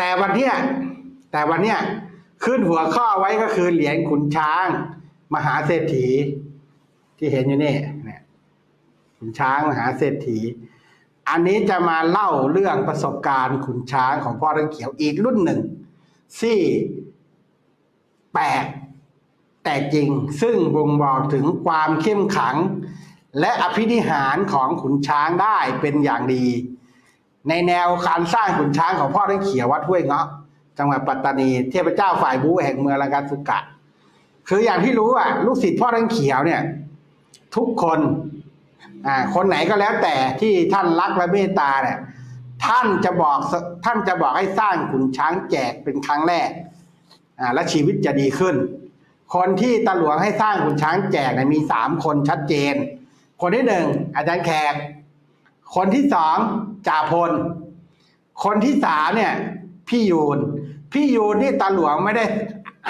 แต่วันเนี้ยแต่วันเนี้ยขึ้นหัวข้อไว้ก็คือเหรียญขุนช้าง มหาเศรษฐี ที่เห็นอยู่นี่เนี่ยขุนช้างมหาเศรษฐี อันนี้จะมาเล่าเรื่องประสบการณ์ขุนช้างของพ่อทังเขียวอีกรุ่นหนึ่งที่แปลกแต่จริงซึ่งบ่งบอกถึงความเข้มขัง และอภินิหารของขุนช้างได้เป็นอย่างดี ในแนวการสร้างขุนช้างของพ่อทังเขียววัดห้วยเงาะจังหวัดปัตตานีเทพเจ้าฝ่ายบูแห่งเมืองละกันสุกะ คืออย่างที่รู้อะลูกศิษย์พ่อทังเขียวเนี่ย ทุกคนอ่าคนไหนก็แล้วแต่ที่ท่านรักและเมตตาเนี่ยท่านจะบอกท่านจะบอกให้สร้างขุนช้างแจกเป็นครั้งแรกอ่าและชีวิตจะดีขึ้น คนที่ตาหลวงให้สร้างขุนช้างแจกเนี่ยมีสามคนชัดเจน คนที่หนึ่งอาจารย์แขก คนที่สองจ่าพล คนที่สามเนี่ย พี่ยูน พี่ยูนนี่ตาหลวงไม่ได้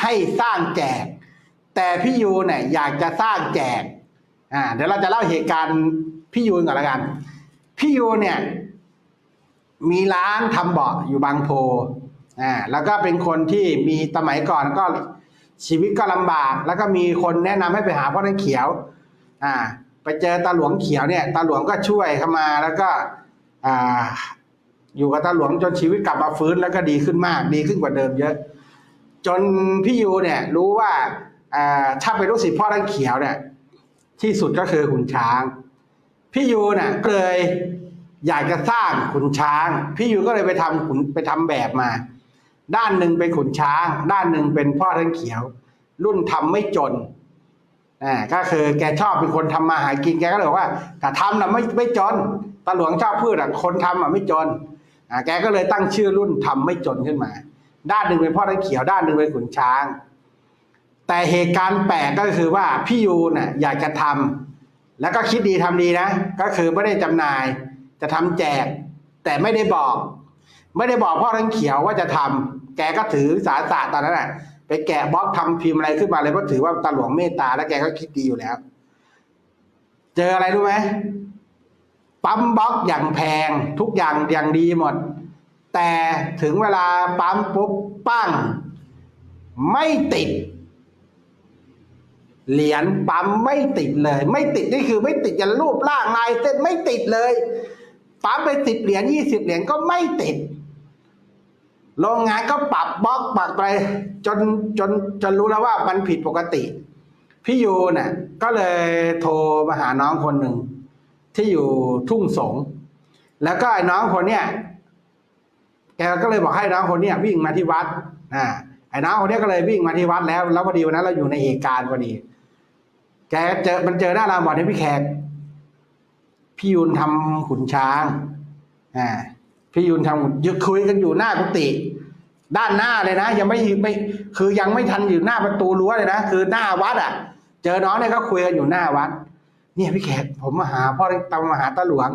ให้สร้างแจก แต่พี่ยูนเนี่ยอยากจะสร้างแจกอ่าเดี๋ยวเราจะเล่าเหตุการณ์พี่ยูนก่อนละกัน พี่ยูนเนี่ย มีร้านทำเบาะอยู่บางโพอ่าแล้วก็เป็นคนที่มีสมัยก่อนก็ชีวิตก็ลำบาก แล้วก็มีคนแนะนำให้ไปหาพ่อท่านเขียว อ่า ไปเจอตาหลวงเขียวเนี่ย ตาหลวงก็ช่วยเข้ามาแล้วก็อ่าอยู่กับตาหลวงจนชีวิตกลับมาฟื้นแล้วก็ดีขึ้นมากดีขึ้นกว่าเดิมเยอะ จนพี่ยูเนี่ยรู้ว่าถ้าเป็นลูกศิษย์พ่อท่านเขียวเนี่ย ที่สุดก็คือขุนช้าง พี่ยูน่ะก็เลยอยากจะสร้างขุนช้าง พี่ยูก็เลยไปทำขุนไปทำแบบมา ด้านหนึ่งเป็นขุนช้าง ด้านหนึ่งเป็นพ่อทั้งเขียว รุ่นทำไม่จน อ่าก็คือแกชอบเป็นคนทำมาหากินแกก็เลยบอกว่าแต่ทำน่ะไม่ไม่จนตาหลวงชอบพูดอะคนทำอะไม่จนอ่าแกก็เลยตั้งชื่อรุ่นทำไม่จนขึ้นมา ด้านหนึ่งเป็นพ่อทั้งเขียวด้านหนึ่งเป็นขุนช้าง แต่เหตุการณ์แปลกก็คือว่าพี่ยูน่ะอยากจะทำแล้วก็คิดดีทำดีนะ ก็คือไม่ได้จำหน่ายจะทำแจก แต่ไม่ได้บอก ไม่ได้บอกพ่อทั้งเขียวว่าจะทำแกก็ถือสาสะตอนนั้นน่ะ ไปแกะบล็อกทำพิมพ์อะไรขึ้นมาเลยเพราะถือว่าตาหลวงเมตตาแล้วแกก็คิดดีอยู่แล้ว เจออะไรรู้ไหมปั๊มบล็อกอย่างแพงทุกอย่างอย่างดีหมด แต่ถึงเวลาปั๊มปุ๊บปั้ง ไม่ติด เหรียญปั๊มไม่ติดเลย ไม่ติดนี่คือไม่ติดจะรูปร่างลายเส้นไม่ติดเลย ปั๊มไปสิบเหรียญยี่สิบเหรียญก็ไม่ติด โรงงานก็ปรับบล็อกปรับไปจนจนจนรู้แล้วว่ามันผิดปกติ พี่ยูน่ะก็เลยโทรมาหาน้องคนหนึ่ง ที่อยู่ทุ่งสง แล้วก็ไอ้น้องคนเนี้ยแกก็เลยบอกให้น้องคนเนี้ยวิ่งมาที่วัดอ่าไอ้น้องคนเนี้ยก็เลยวิ่งมาที่วัดแล้วแล้วพอดีวันนั้นเราอยู่ในเหตุการณ์พอดี แกเจอมันเจอหน้าเราบอกให้พี่แขกพี่ยูนทำขุนช้างอ่า พี่ยูนทำยึกคุยกันอยู่หน้ากุฏิด้านหน้าเลยนะ ยังไม่ไม่คือยังไม่ทันอยู่หน้าประตูรั้วเลยนะคือหน้าวัดอะ เจอน้องเนี่ยก็คุยกันอยู่หน้าวัด เนี่ยพี่แขกผมมาหาพ่อตามมาหาตาหลวง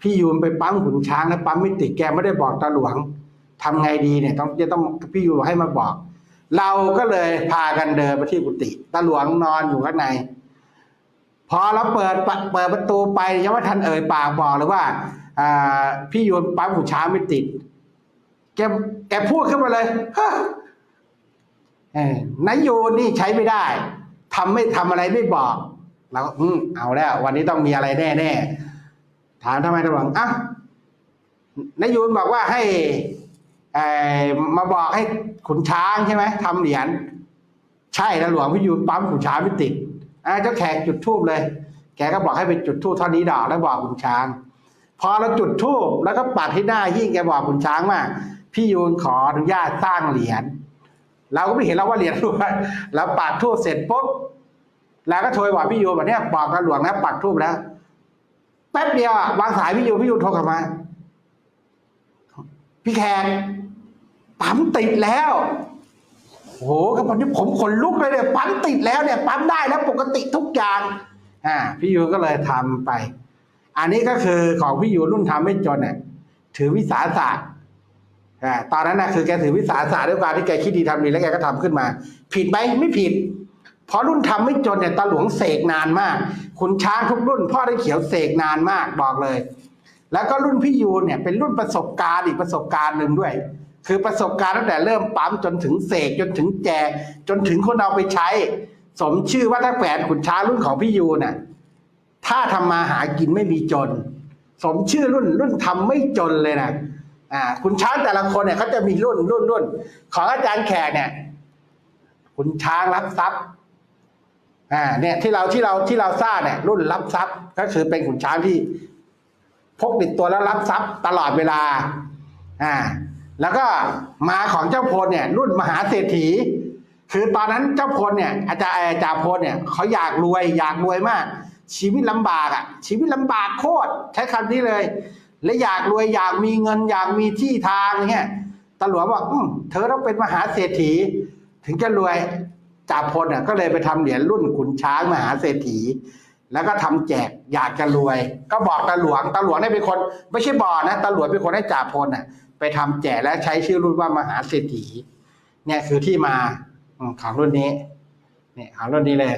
พี่ยูนไปปั๊มขุนช้างแล้วปั๊มไม่ติดแกไม่ได้บอกตาหลวงทำไงดีเนี่ย ต้องจะต้องพี่ยูนให้มาบอก เราก็เลยพากันเดินไปที่กุฏิตาหลวงนอนอยู่ข้างใน พอเราเปิดเปิดประตูไปยังไม่ทันเอ่ยปากบอกเลยว่า พี่โยนปั๊มขุนช้างไม่ติด แกแกพูดขึ้นมาเลยนายโยนนี่ใช้ไม่ได้ทำไม่ทำอะไรไม่บอกเราก็อืมเอาแล้ว วันนี้ต้องมีอะไรแน่แน่ถามทำไมตำรวจอะนายโยนบอกว่าให้มาบอกให้ขุนช้างใช่ไหมทำเหรียญใช่แล้วหลวงพี่ยูนปั๊มขุนช้างไม่ติดอ่าเจ้าแขกจุดทูบเลย แกก็บอกให้ไปจุดทูบเท่านี้ดอกแล้วบอกขุนช้าง พอเราจุดทูบแล้วก็ปัดที่หน้ายิ่งแกบอกขุนช้างว่าพี่ยูนขออนุญาตสร้างเหรียญเราก็ไม่เห็นแล้วว่าเหรียญด้วยแล้วปัดทูบเสร็จปุ๊บแล้วก็โทรบอกพี่ยูนแบบเนี้ยบอกตาหลวงนะปัดทูบแล้วแป๊บเดียวอะวางสายพี่ยูนพี่ยูนโทรกลับมา พี่แขกปั๊มติดแล้วโอ้โหครับวันนี้ผมขนลุกเลยเนี่ยปั๊มติดแล้วเนี่ยปั๊มได้แล้วปกติทุกอย่าง อ่า พี่ยูนก็เลยทำไป อันนี้ก็คือของพี่ยูรุ่นทำไม่จนเนี่ยถือวิสาสะตอนนั้นนะคือแกถือวิสาสะด้วยการที่แกคิดดีทำดีแล้วแกก็ทำขึ้นมา ผิดไหมไม่ผิด เพราะรุ่นทำไม่จนเนี่ยตาหลวงเสกนานมาก คุณช้างทุกรุ่น พ่อได้เขียวเสกนานมากบอกเลย แล้วก็รุ่นพี่ยูนเนี่ยเป็นรุ่นประสบการณ์อีกประสบการณ์หนึ่งด้วย คือประสบการณ์ตั้งแต่เริ่มปั๊มจนถึงเสกจนถึงแจกจนถึงคนเอาไปใช้ สมชื่อว่าถ้าแฝดขุนช้างรุ่นของพี่ยูน่ะ ถ้าทำมาหากินไม่มีจน สมชื่อรุ่นรุ่นทำไม่จนเลยนะอ่าคุณช้างแต่ละคนเนี่ยเขาจะมีรุ่นรุ่นรุ่นของอาจารย์แขกเนี่ยคุณช้างรับทรัพย์อ่าเนี่ยที่เราที่เราที่เราทราบเนี่ย รุ่นรับทรัพย์ ก็คือเป็นขุนช้างที่พกติดตัวแล้วรับทรัพย์ตลอดเวลา อ่า แล้วก็มาของเจ้าพลเนี่ย รุ่นมหาเศรษฐี คือตอนนั้นเจ้าพลเนี่ย อาจารย์อาจารย์พลเนี่ยเขาอยากรวยอยากรวยมาก ชีวิตลำบากอะ ชีวิตลำบากโคตรใช้คำนี้เลย และอยากรวยอยากมีเงินอยากมีที่ทางเงี้ยตำรวจบอกอเธอต้องเป็นมหาเศรษฐี ถึงจะรวยจ่าพลอะก็เลยไปทำเหรียญรุ่นขุนช้างมหาเศรษฐี แล้วก็ทำแจกอยากจะรวย ก็บอกตาหลวงตาหลวงเนี่ยเป็นคน ไม่ใช่บอนะตาหลวงเป็นคนให้จ่าพลอะ ไปทำแจกและใช้ชื่อรุ่นว่ามหาเศรษฐี เนี่ยคือที่มาของรุ่นนี้เนี่ยของรุ่นนี้เลย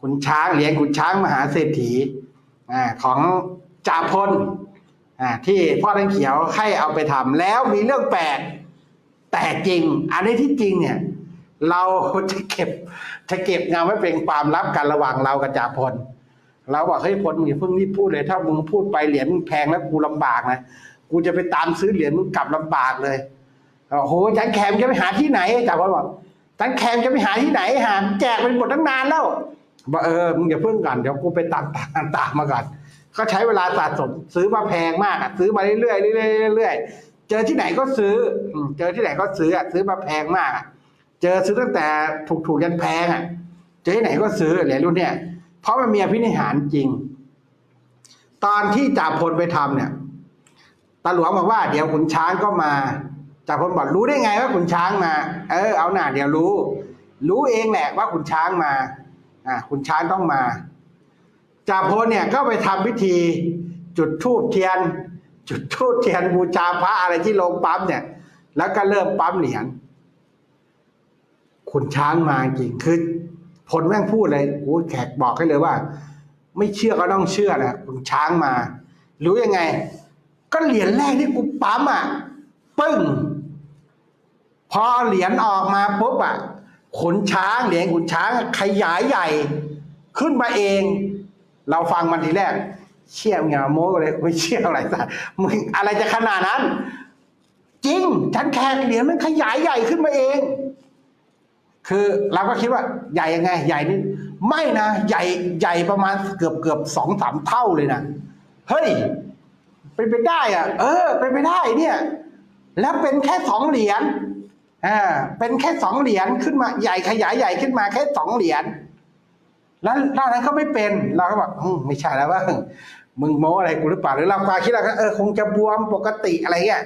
ขุนช้างเหรียญขุนช้างมหาเศรษฐีของจ่าพลที่พ่อท่านเขียวให้เอาไปทำแล้วมีเรื่องแปลกแต่จริง อันนี้ที่จริงเนี่ย เราจะเก็บจะเก็บงานไว้เป็นความลับกันระหว่างเรากับจ่าพลเราบอกเฮ้ยพลมึงอย่าเพิ่งรีบพูดเลย ถ้ามึงพูดไปเหรียญมึงแพงแล้วกูลำบากนะกูจะไปตามซื้อเหรียญมึงกลับลำบากเลยโอ้โหจารย์แคมจะไปหาที่ไหนจ่าพลบอกจารย์แคมจะไปหาที่ไหนหาแจกเป็นหมดตั้งนานแล้ว บอกเออมึงอย่าเพิ่งก่อนเดี๋ยวกูไปตามตามตามมาก่อนก็ใช้เวลาสะสมซื้อมาแพงมากอะซื้อมาเรื่อยๆเรื่อยๆเรื่อยๆเจอที่ไหนก็ซื้อเจอที่ไหนก็ซื้ออะซื้อมาแพงมากอะเจอซื้อตั้งแต่ถูกๆยันแพงอะเจอที่ไหนก็ซื้อเหรียญรุ่นเนี้ยเพราะมันมีอภินิหารจริง ตอนที่จ่าพลไปทำเนี่ยตาหลวงบอกว่าเดี๋ยวขุนช้างก็มาจ่าพลบอกรู้ได้ไงว่าขุนช้างมา เออเอาหน่าเดี๋ยวรู้ รู้เองแหละว่าขุนช้างมา อ่าขุนช้างต้องมาจ่าพลเนี่ยก็ไปทำพิธี จุดธูปเทียน จุดธูปเทียนบูชาพระอะไรที่โรงปั๊มเนี่ย แล้วก็เริ่มปั๊มเหรียญขุนช้างมาจริงคือพลแม่งพูดเลยโอ้แขกบอกให้เลยว่า ไม่เชื่อก็ต้องเชื่อนะขุนช้างมา รู้ยังไง ก็เหรียญแรกที่กูปั๊มอะปึ้งพอเหรียญออกมาปุ๊บอะ ขนช้างเหรียญขนช้างขยายใหญ่ขึ้นมาเอง เราฟังมันทีแรก เชี่ยมงอย่าโม้เลยไม่เชี่ยอะไรสักมึงอะไรจะขนาดนั้น จริงฉันแขกเหรียญมันขยายใหญ่ขึ้นมาเอง คือเราก็คิดว่าใหญ่ยังไง ใหญ่นี่ไม่นะใหญ่ใหญ่ประมาณเกือบเกือบสองสามเท่าเลยนะเฮ้ยเป็นไปได้อะ เออเป็นไปได้เนี่ย แล้วเป็นแค่สองเหรียญ อ่าเป็นแค่สองเหรียญขึ้นมาใหญ่ขยายใหญ่ขึ้นมาแค่สองเหรียญแล้วด้านนั้นก็ไม่เป็นเราก็บอกไม่ใช่แล้วว่ามึงโม้อะไรกูหรือเปล่าหรือเราความคิดเราก็เออคงจะบวมปกติอะไรเงี้ย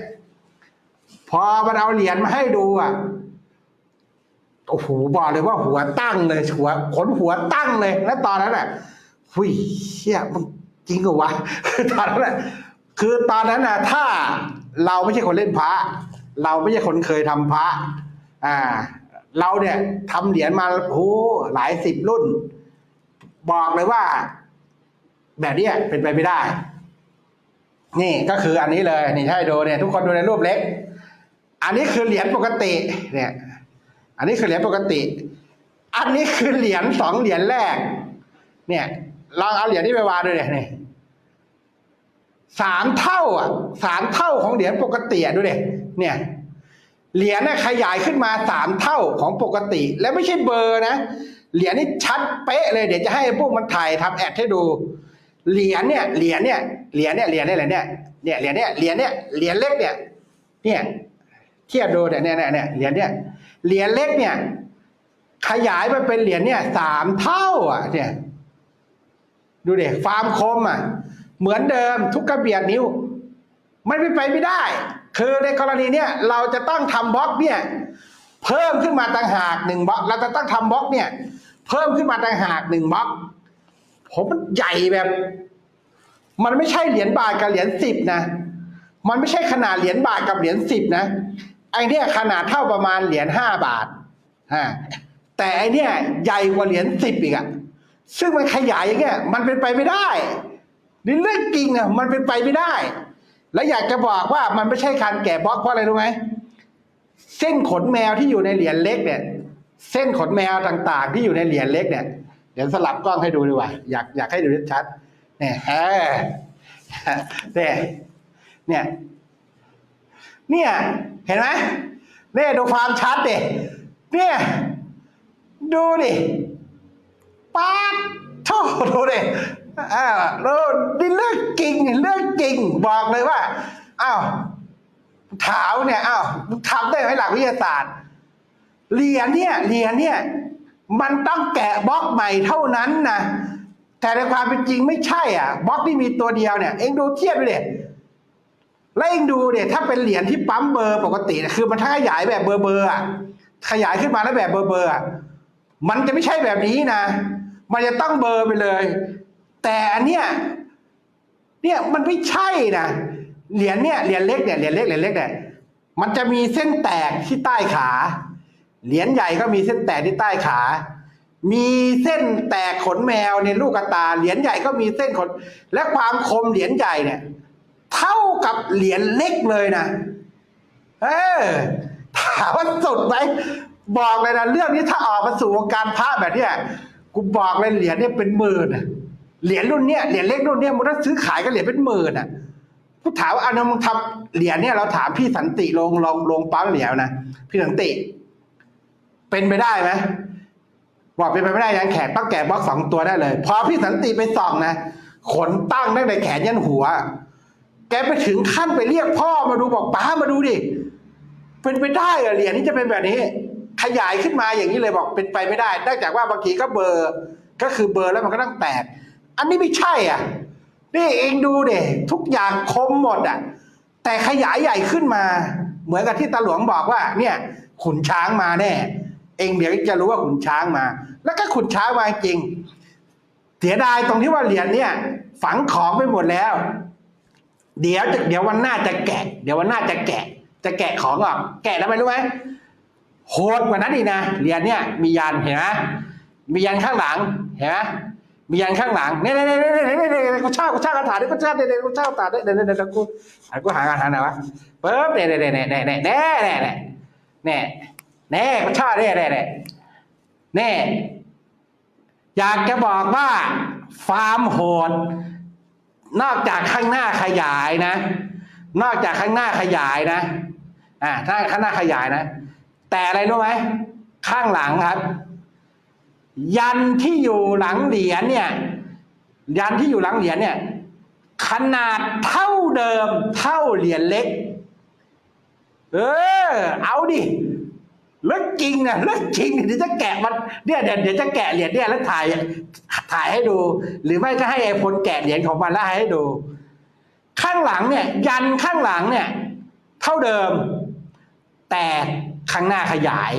พอมันเอาเหรียญมาให้ดูอะโอ้โหบอกเลยว่าหัวตั้งเลยหัวขนหัวตั้งเลย แล้วตอนนั้นอะหุยเชี่ยมันจริงเหรอวะตอนนั้นอะคือตอนนั้นนะถ้าเราไม่ใช่คนเล่นพระ เราไม่ใช่คนเคยทำพระ อ่า เราเนี่ยทำเหรียญมาโอ้หลายสิบรุ่น บอกเลยว่า แบบนี้เป็นไปไม่ได้ นี่ก็คืออันนี้เลย นี่ให้ดูเนี่ย ทุกคนดูในรูปเล็ก อันนี้คือเหรียญปกติ เนี่ย อันนี้คือเหรียญปกติ อันนี้คือเหรียญสองเหรียญแรก เนี่ยลองเอาเหรียญนี้ไปวางดูเลยนี่ สามเท่าอะสามเท่าของเหรียญปกติดูดิเนี่ยเหรียญน่ะขยายขึ้นมาสามเท่าของปกติ และไม่ใช่เบอร์นะ เหรียญนี่ชัดเป๊ะเลยเดี๋ยวจะให้พวกมันถ่ายทำแอดให้ดู เหรียญเนี่ยเหรียญเนี่ยเหรียญเนี่ยเหรียญเนี่ยเหรียญเนี่ยเนี่ยเหรียญเนี่ยเหรียญเนี่ยเหรียญเล็กเนี่ยเนี่ยเทียบดูเนี่ยเนี่ยเนี่ยเหรียญเนี่ยเหรียญเล็กเนี่ย ขยายมาเป็นเหรียญเนี่ยสามเท่าอะเนี่ยดูเด็ฟาร์มคมอะ เหมือนเดิมทุกกระเบียดนิ้ว มันไม่ไปไม่ได้ คือในกรณีเนี้ยเราจะต้องทำบล็อกเนี่ยเพิ่มขึ้นมาต่างหากหนึ่งบล็อกเราจะต้องทำบล็อกเนี่ย เพิ่มขึ้นมาต่างหากหนึ่งบล็อกผมมันใหญ่แบบ มันไม่ใช่เหรียญบาทกับเหรียญสิบนะ มันไม่ใช่ขนาดเหรียญบาทกับเหรียญสิบนะไอเนี้ยขนาดเท่าประมาณเหรียญห้าบาทฮะแต่ไอเนี้ยใหญ่กว่าเหรียญสิบอีกอะซึ่งมันขยายอย่างเงี้ยมันเป็นไปไม่ได้ นี่เรื่องจริงอะมันเป็นไปไม่ได้ และอยากจะบอกว่ามันไม่ใช่การแกะบล็อกเพราะอะไรรู้ไหมเส้นขนแมวที่อยู่ในเหรียญเล็กเนี่ย เส้นขนแมวต่างๆ ที่อยู่ในเหรียญเล็กเนี่ยเดี๋ยวสลับกล้องให้ดูดีกว่าอยากอยากให้ดูชัดเนี่ยเออเนี่ยเนี่ยเนี่ยเห็นไหมเนี่ยดูความชัดดิเนี่ยดูดิป๊าดโธ่ดูดิ อ่าดูนี่เรื่องจริงเรื่องจริงบอกเลยว่าอ้าวถามเนี่ยอ้าวทำได้ไหมหลักวิทยาศาสตร์เหรียญเนี่ยเหรียญเนี่ย มันต้องแกะบล็อกใหม่เท่านั้นนะแต่ในความเป็นจริงไม่ใช่อะบล็อกที่มีตัวเดียวเนี่ย เองดูเทียบไปเลยแล้วเองดูเนี่ยถ้าเป็นเหรียญที่ปั๊มเบอร์ปกติคือมันถ้าขยายแบบเบอร์เบอร์อะขยายขึ้นมาแล้วแบบเบอร์เบอร์อะมันจะไม่ใช่แบบนี้นะ มันจะต้องเบอร์ไปเลย แต่อันเนี้ยเนี่ยมันไม่ใช่นะเหรียญเนี่ยเหรียญเล็กเนี่ยเหรียญเล็กเหรียญเล็กเนี่ยมันจะมีเส้นแตกที่ใต้ขา เหรียญใหญ่ก็มีเส้นแตกที่ใต้ขา มีเส้นแตกขนแมวในลูกตา เหรียญใหญ่ก็มีเส้นขน และความคมเหรียญใหญ่เนี่ย เท่ากับเหรียญเล็กเลยนะเออถามว่าสุดไหมบอกเลยนะเรื่องนี้ถ้าออกมาสู่วงการพระแบบเนี้ยกูบอกเลยเหรียญเนี่ยเป็นหมื่นอะ เหรียญรุ่นเนี้ยเหรียญเล็กรุ่นเนี้ยมันถ้าซื้อขายก็เหรียญเป็นหมื่นอะกูถามว่าอันนั้นมึงทำเหรียญเนี่ยเราถามพี่สันติลงลงลงปั๊มเหรียญนะพี่สันติ เป็นไปได้ไหมบอกเป็นไปไม่ได้ยังแขกต้องแกะบล็อกสองตัวได้เลย พอพี่สันติไปส่องนะขนตั้งตั้งแต่แขนยันหัว แกไปถึงขั้นไปเรียกพ่อมาดูบอกป้ามาดูดิเป็นไปได้เหรอเหรียญนี้จะเป็นแบบนี้ ขยายขึ้นมาอย่างนี้เลยบอกเป็นไปไม่ได้นอกจากว่าบางทีก็เบอร์ก็คือเบอร์แล้วมันก็ต้องแตก อันนี้ไม่ใช่อะ นี่เองดูเด็ทุกอย่างคมหมดอะ แต่ขยายใหญ่ขึ้นมา เหมือนกับที่ตาหลวงบอกว่า เนี่ย ขุนช้างมาแน่ เองเดี๋ยวจะรู้ว่าขุนช้างมา แล้วก็ขุนช้างมาจริง เสียดายตรงที่ว่าเหรียญเนี่ย ฝังของไปหมดแล้ว เดี๋ยวเดี๋ยววันหน้าจะแกะ เดี๋ยววันหน้าจะแกะ จะแกะของออก แกะแล้วไม่รู้ไหมโหดกว่านั้นอีกนะเหรียญเนี่ย มียันเห็นไหมมียันข้างหลังเห็นไหม มียันข้างหลังเนี่ยเนี่ยเนี่ยเนี่ยเนี่ยเนี่ยกูชอบกูชอบคาถาเนี่ยกูชอบเนี่ยเนี่ยกูชอบคาถาเนี่ยเนี่ยเนี่ยเนี่ยกูกูหาคาถาไหนวะปิ๊บเนี่ยเนี่ยเนี่ยเนี่ยเนี่ยเนี่ยเนี่ยเนี่ยเนี่ยเนี่ยกูชอบเนี่ยเนี่ยเนี่ยเนี่ยอยากจะบอกว่าฟาร์มโหดนอกจากข้างหน้าขยายนะ นอกจากข้างหน้าขยายนะอ่าถ้าข้างหน้าขยายนะ แต่อะไรรู้ไหมข้างหลังครับ ยันที่อยู่หลังเหรียญเนี่ย ยันที่อยู่หลังเหรียญเนี่ย ขนาดเท่าเดิมเท่าเหรียญเล็ก เออ เอาดิเลิกจริงนะเลิกจริงเดี๋ยวจะแกะมันเนี่ยเดี๋ยวเดี๋ยวจะแกะเหรียญเนี่ยแล้วถ่ายถ่ายให้ดู หรือไม่ก็ให้ไอ้พลแกะเหรียญของมันแล้วให้ดู ข้างหลังเนี่ย ยันข้างหลังเนี่ย เท่าเดิม แต่ข้างหน้าขยาย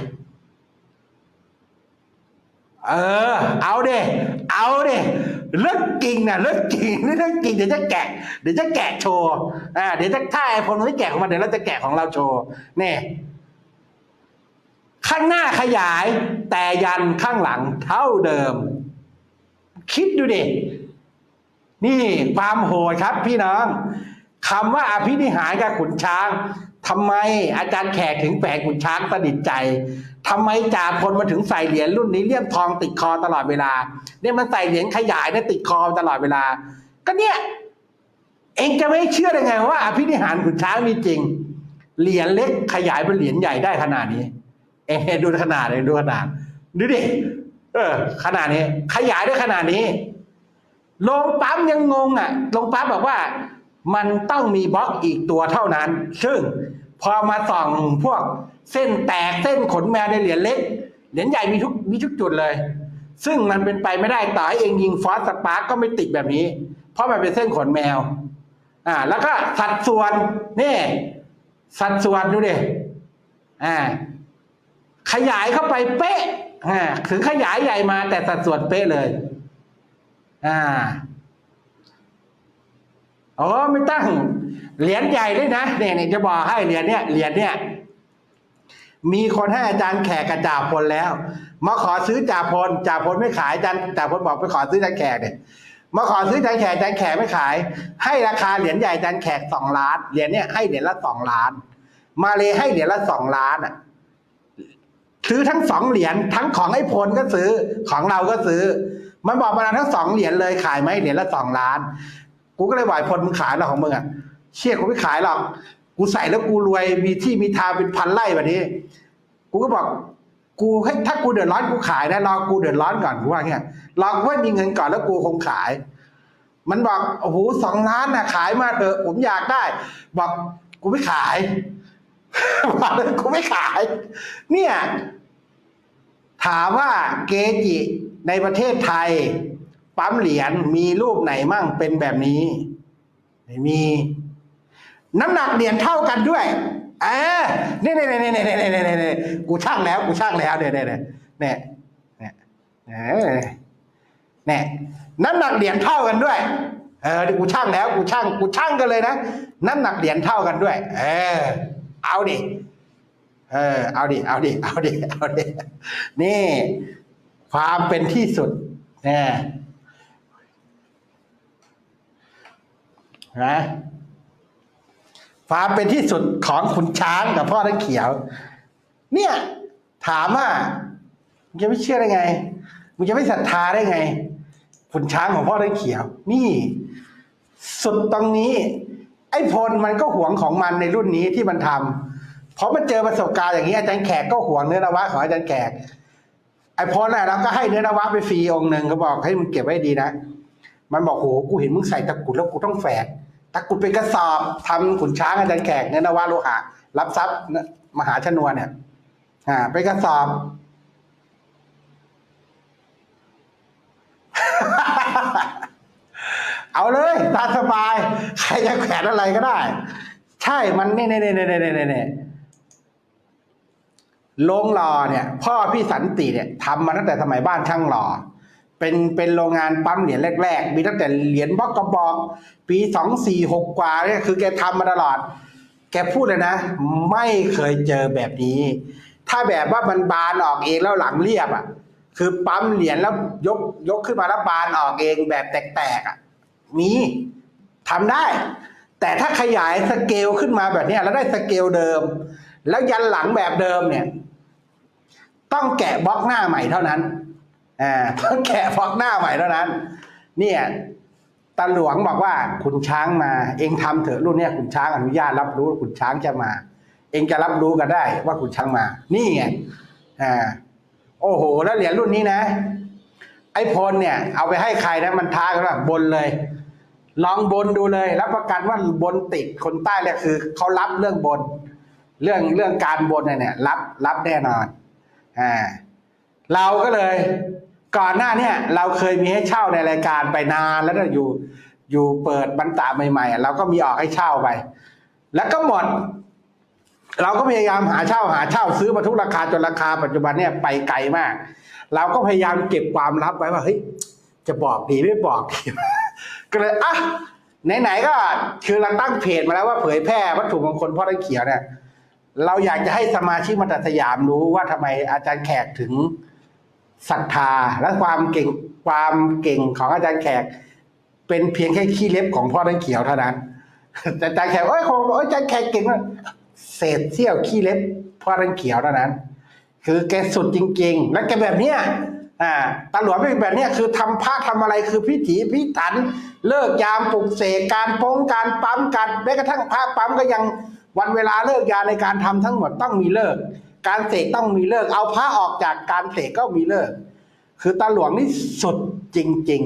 เออ เอาเด้เอาเด้เลิกจริงนะเลิกจริงนี่เลิกจริงเดี๋ยวจะแกะ เดี๋ยวจะแกะโชว์อ่าเดี๋ยวจะถ้าไอ้พลมันไม่แกะของมันเดี๋ยวเราจะแกะของเราโชว์นี่ข้างหน้าขยายแต่ยันข้างหลังเท่าเดิม คิดดูดินี่ความโหดครับพี่น้องคำว่าอภินิหารกับขุนช้าง ทำไมอาจารย์แขกถึงแฝงขุนช้างสนิทใจทำไมจ่าพลมาถึงใส่เหรียญรุ่นนี้เลี่ยมทองติดคอตลอดเวลา เนี่ยมันใส่เหรียญขยายเนี่ยติดคอตลอดเวลา ก็เนี่ยเองจะไม่เชื่อได้ไงว่าอภินิหารขุนช้างมีจริง เหรียญเล็กขยายเป็นเหรียญใหญ่ได้ขนาดนี้ เองดูขนาดเลยดูขนาดดูดิเออ ขนาดนี้ ขยายได้ขนาดนี้ลงปั๊มยังงงอะลงปั๊มบอกว่า มันต้องมีบล็อกอีกตัวเท่านั้น ซึ่งพอมาส่องพวกเส้นแตกเส้นขนแมวในเหรียญเล็ก เหรียญใหญ่มีทุกมีทุกจุดเลย ซึ่งมันเป็นไปไม่ได้ต่อให้เองยิงฟอสสปาร์กก็ไม่ติดแบบนี้ เพราะมันเป็นเส้นขนแมว อ่า แล้วก็สัดส่วนนี่สัดส่วนดูดิอ่า ขยายเข้าไปเป๊ะอ่าถึงขยายใหญ่มาแต่สัดส่วนเป๊ะเลย อ่า อ๋อไม่ตั้ง เหรียญใหญ่ด้วยนะเนี่ยเนี่ยจะบอกให้เหรียญเนี่ยเหรียญเนี่ย มีคนให้อาจารย์แขกกับจ่าพลแล้ว มาขอซื้อจ่าพลจ่าพลไม่ขายอาจารย์จ่าพลบอกไปขอซื้ออาจารย์แขกเนี่ยมาขอซื้ออาจารย์แขกอาจารย์แขกไม่ขาย ให้ราคาเหรียญใหญ่อาจารย์แขกสองล้านเหรียญเนี่ยให้เหรียญละสองล้าน มาเลยให้เหรียญละสองล้านอะซื้อทั้งสองเหรียญทั้งของไอ้พลก็ซื้อของเราก็ซื้อ มันบอกมาทั้งสองเหรียญเลยขายไหมเหรียญละสองล้าน กูก็เลยบอกไอ้พลมึงขายหรอของมึงอะเชี่ยกูไม่ขายหรอก กูใส่แล้วกูรวยมีที่มีทางเป็นพันไร่แบบนี้ กูก็บอกกูให้ถ้ากูเดือดร้อนกูขายนะรอกูเดือดร้อนก่อนกูว่าเงี้ยรอกูว่มีเงินก่อนแล้วกูคงขาย มันบอกโอ้โหสองล้านนะขายมาเถอะผมอยากได้ บอกกูไม่ขายบอกเลยกูไม่ขาย เนี่ย ถามว่าเกจิในประเทศไทย ปั๊มเหรียญมีรูปไหนมั่งเป็นแบบนี้ไม่มี น้ำหนักเหรียญเท่ากันด้วยเออเนี่ยเนี่ยเนี่ยเนี่ยเนี่ยเนี่ยเนี่ยกูช่างแล้ว กูช่างแล้วเนี่ยเนี่ยเนี่ยเนี่ยเนี่ยน้ำหนักเหรียญเท่ากันด้วย เออกูช่างแล้ว กูช่าง กูช่างกันเลยนะน้ำหนักเหรียญเท่ากันด้วย เออ เอาดิเออเอาดิเอาดิเอาดิเอาดินี่ ความเป็นที่สุดเนี่ย นะความเป็นที่สุดของขุนช้างกับพ่อทั้งเขียว เนี่ย ถามว่ามึงจะไม่เชื่อได้ไงมึงจะไม่ศรัทธาได้ไงขุนช้างของพ่อทั้งเขียว นี่ สุดตรงนี้ ไอ้พลมันก็หวงของมันในรุ่นนี้ที่มันทำเพราะมันเจอประสบการณ์อย่างนี้อาจารย์แขกก็หวงเนื้อนวะของอาจารย์แขกไอ้พลน่ะเราก็ให้เนื้อนวะไปฟรีองค์หนึ่งเขาบอกให้มึงเก็บไว้ดีนะมันบอกโหกูเห็นมึงใส่ตะกุดแล้วกูต้องแฝก ตะกรุดเป็นกระสอบทำขุนช้างอาจารย์แขกเนื้อนวะโลหะ รับทรัพย์มหาชนวนเนี่ย อ่าเป็นกระสอบ เอาเลยตาสบาย ใครจะแขวนอะไรก็ได้ ใช่มันนี่นี่นี่นี่นี่นี่นี่โรงหล่อเนี่ย พ่อพี่สันติเนี่ยทำมาตั้งแต่สมัยบ้านช่างหล่อ เป็นเป็นโรงงานปั๊มเหรียญแรกๆ มีตั้งแต่เหรียญบล็อกกระบอก ปีสองสี่หกกว่าเนี่ยคือแกทำมาตลอด แกพูดเลยนะ ไม่เคยเจอแบบนี้ ถ้าแบบว่ามันบานออกเองแล้วหลังเรียบอะ คือปั๊มเหรียญแล้วยกยกขึ้นมาแล้วบานออกเองแบบแตกๆอะ มีทำได้ แต่ถ้าขยายสเกลขึ้นมาแบบนี้แล้วได้สเกลเดิม แล้วยันหลังแบบเดิมเนี่ย ต้องแกะบล็อกหน้าใหม่เท่านั้น อ่าต้องแกะบล็อกหน้าใหม่เท่านั้น เนี่ยตาหลวงบอกว่าขุนช้างมา เองทำเถอะรุ่นเนี้ยขุนช้างอนุญาตรับรู้ว่าขุนช้างจะมา เองจะรับรู้กันได้ว่าขุนช้างมา นี่ไงอ่าโอ้โห แล้วเหรียญรุ่นนี้นะ ไอ้พลเนี่ย เอาไปให้ใครนะมันท้ากันว่าบนเลย ลองบนดูเลยรับประกันว่าบนติดคนใต้เนี่ยคือเขารับเรื่องบน เรื่องเรื่องการบนเนี่ย รับรับแน่นอนอ่าเราก็เลย ก่อนหน้าเนี่ยเราเคยมีให้เช่าในรายการไปนานแล้วนะอยู่อยู่เปิดบรรตาใหม่ๆอะเราก็มีออกให้เช่าไป แล้วก็หมด เราก็พยายามหาเช่าหาเช่าซื้อมาทุกราคาจนราคาปัจจุบันเนี่ยไปไกลมาก เราก็พยายามเก็บความลับไว้ว่าเฮ้ยจะบอกดีไม่บอกดีก็เลยอะไหนๆก็คือเราตั้งเพจมาแล้วว่าเผยแพร่วัตถุมงคลพ่อตะเขียวเนี่ยเราอยากจะให้สมาชิกมาตัดสยามรู้ว่าทำไมอาจารย์แขกถึง ศรัทธาและความเก่งความเก่งของอาจารย์แขก เป็นเพียงแค่ขี้เล็บของพ่อตะเขียวเท่านั้นแต่อาจารย์แขกเอ้ยของอาจารย์แขกเก่งมากเศษเสี้ยวขี้เล็บพ่อตะเขียวเท่านั้น คือแกสุดจริง ๆ และแกแบบเนี้ยอ่าตาหลวงเป็นแบบเนี้ยคือทำพระทำอะไรคือพิถีพิถัน เลิกยามปลุกเสกการปงการปั๊มการแม้กระทั่งพระปั๊มก็ยังวันเวลาเลิกยาในการทำทั้งหมดต้องมีเลิก การเสกต้องมีเลิก เอาพระออกจากการเสกก็มีเลิก คือตาหลวงนี่สุดจริง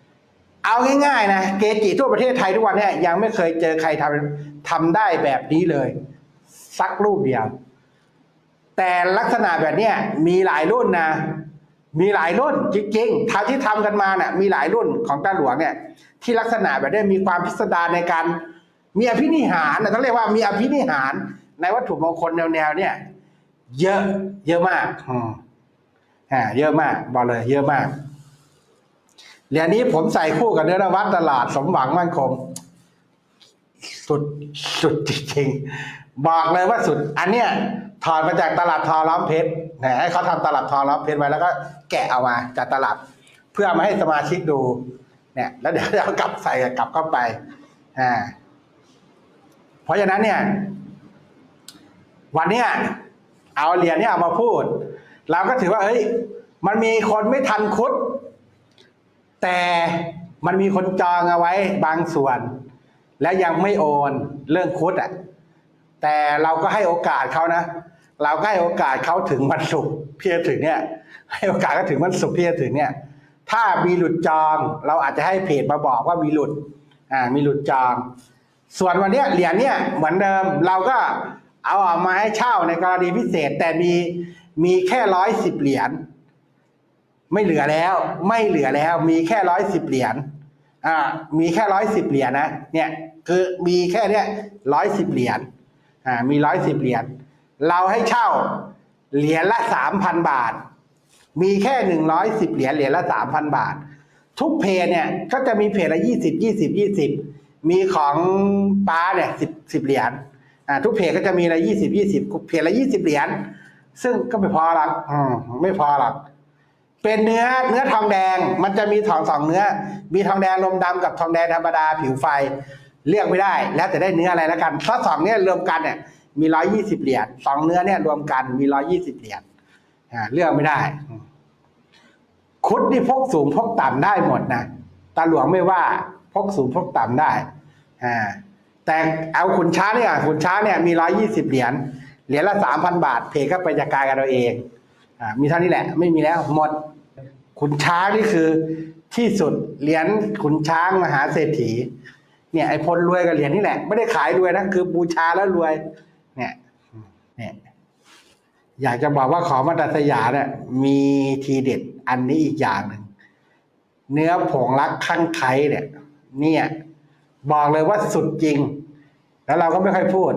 ๆ เอาง่ายๆนะเกจิทั่วประเทศไทยทุกวันนี่ยยังไม่เคยเจอใครทำทำได้แบบนี้เลย สักรูปเดียว แต่ลักษณะแบบนี้มีหลายรุ่นนะมีหลายรุ่นจริงๆท่าที่ทำกันมาเนี่ยมีหลายรุ่นของตาหลวงเนี่ย ที่ลักษณะแบบนี้มีความพิสดารในการ มีอภินิหารนะต้องเรียกว่ามีอภินิหารในวัตถุมงคลแนวๆเนี่ย เยอะ เยอะมากอืมอ่าเยอะมากบอกเลย เยอะมากเหรียญนี้ผมใส่คู่กับเนื้อวัดตลาดสมหวังมั่นคงสุดสุดจริงๆบอกเลยว่าสุด อันเนี้ยถอดมาจากตลาดทอล้อมเพชรนะให้เขาทำตลาดทอล้อมเพชรไว้แล้วก็แกะเอามาจากตลาดเพื่อมาให้สมาชิกดู เนี่ย แล้วเดี๋ยวจะเอากลับใส่กลับเข้าไปอ่าเพราะฉะนั้นเนี่ย วันเนี้ย เอาเหรียญเนี้เอามาพูด เราก็ถือว่าเอ้ย มันมีคนไม่ทันคุด แต่มันมีคนจองเอาไว้บางส่วน และยังไม่โอนเรื่องคุดอะแต่เราก็ให้โอกาสเขานะเราก็ให้โอกาสเขาถึงวันศุกร์ที่จะถึงเนี่ย ให้โอกาสเขาถึงวันศุกร์ที่จะถึงเนี่ย ถ้ามีหลุดจอง เราอาจจะให้เพจมาบอกว่ามีหลุดอ่ามีหลุดจอง ส่วนวันเนี้ยเหรียญเนี่ยเหมือนเดิมเราก็ เอาออกมาให้เช่าในกรณีพิเศษ แต่มีมีแค่ร้อยสิบเหรียญไม่เหลือแล้ว ไม่เหลือแล้ว มีแค่ร้อยสิบเหรียญอ่า มีแค่ร้อยสิบเหรียญนะเนี่ยคือมีแค่เนี้ยร้อยสิบเหรียญอ่ามีร้อยสิบเหรียญเราให้เช่าเหรียญละสามพันบาท มีแค่หนึ่งร้อยสิบเหรียญเหรียญละสามพันบาท ทุกเพจเนี่ยก็จะมีเพจละยี่สิบยี่สิบยี่สิบมีของป้าเนี่ยสิบสิบเหรียญ อ่าทุกเพจก็จะมีละยี่สิบยี่สิบเพจละยี่สิบเหรียญซึ่งก็ไม่พอหรอกอืมไม่พอหรอกเป็นเนื้อเนื้อทองแดงมันจะมีทองสองเนื้อ มีทองแดงลมดำกับทองแดงธรรมดาผิวไฟเลือกไม่ได้ แล้วจะได้เนื้ออะไรแล้วกันถ้าสองเนี้ยรวมกันเนี่ยมีร้อยี่สิบเหรียญสองเนื้อเนี่ยรวมกันมีร้อยี่สิบเหรียญเลือกไม่ได้ คุดนี่พกสูงพกต่ำได้หมดนะตาหลวงไม่ว่าพกสูงพกต่ำได้อ่า แต่เอาขุนช้างเนี่ยขุนช้างเนี่ยมีร้อยี่สิบเหรียญเหรียญละสามพันบาท เพก็ไปจัดการกันเราเองอ่ามีเท่านี้แหละ ไม่มีแล้วหมดขุนช้างนี่คือที่สุดเหรียญขุนช้างมหาเศรษฐี เนี่ยไอ้พลรวยกับเหรียญนี่แหละ ไม่ได้ขายรวยนะคือบูชาแล้วรวย เนี่ยเนี่ยอยากจะบอกว่าของมาตรสยามเนี่ยมีทีเด็ดอันนี้อีกอย่างหนึ่งเนื้อผงรักข้างไคเนี่ย เนี่ย บอกเลยว่าสุดจริง แล้วเราก็ไม่ค่อยพูด